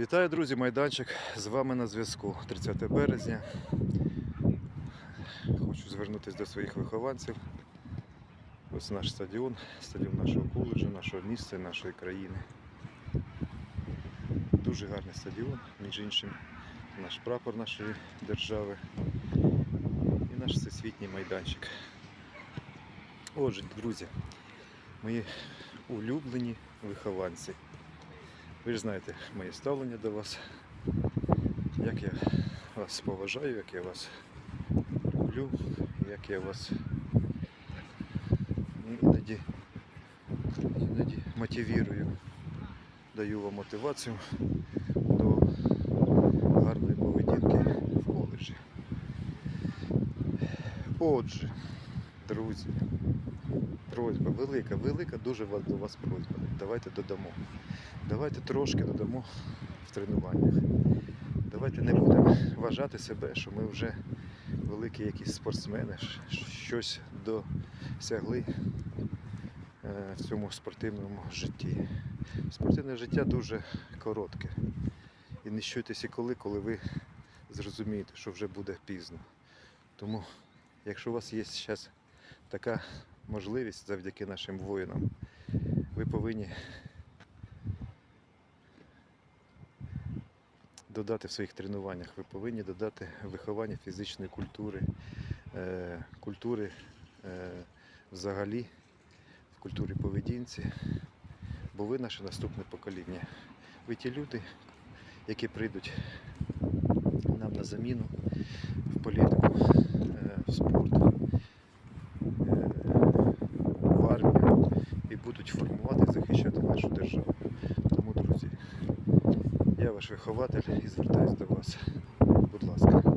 Вітаю, друзі, майданчик. З вами на зв'язку 30 березня. Хочу звернутися до своїх вихованців. Ось наш стадіон, стадіон нашого коледжу, нашого міста, нашої країни. Дуже гарний стадіон, між іншим, наш прапор нашої держави і наш всесвітній майданчик. Отже, друзі, мої улюблені вихованці. Ви ж знаєте моє ставлення до вас, як я вас поважаю, як я вас люблю, як я вас іноді, іноді мотивірую, даю вам мотивацію до гарної поведінки в коледжі. Отже, друзі, просьба велика, велика дуже до вас просьба. Давайте додамо. Давайте трошки додамо в тренуваннях. Давайте не будемо вважати себе, що ми вже великі якісь спортсмени, щось досягли е, в цьому спортивному житті. Спортивне життя дуже коротке. І не щуйтеся коли, коли ви зрозумієте, що вже буде пізно. Тому, якщо у вас є зараз така можливість завдяки нашим воїнам, ви повинні додати в своїх тренуваннях. Ви повинні додати виховання фізичної культури, е, культури е, взагалі, в культурі поведінці, бо ви наше наступне покоління. Ви ті люди, які прийдуть нам на заміну в політику, е, в спорт, будуть формувати і захищати нашу державу. Тому, друзі, я ваш вихователь і звертаюся до вас. Будь ласка.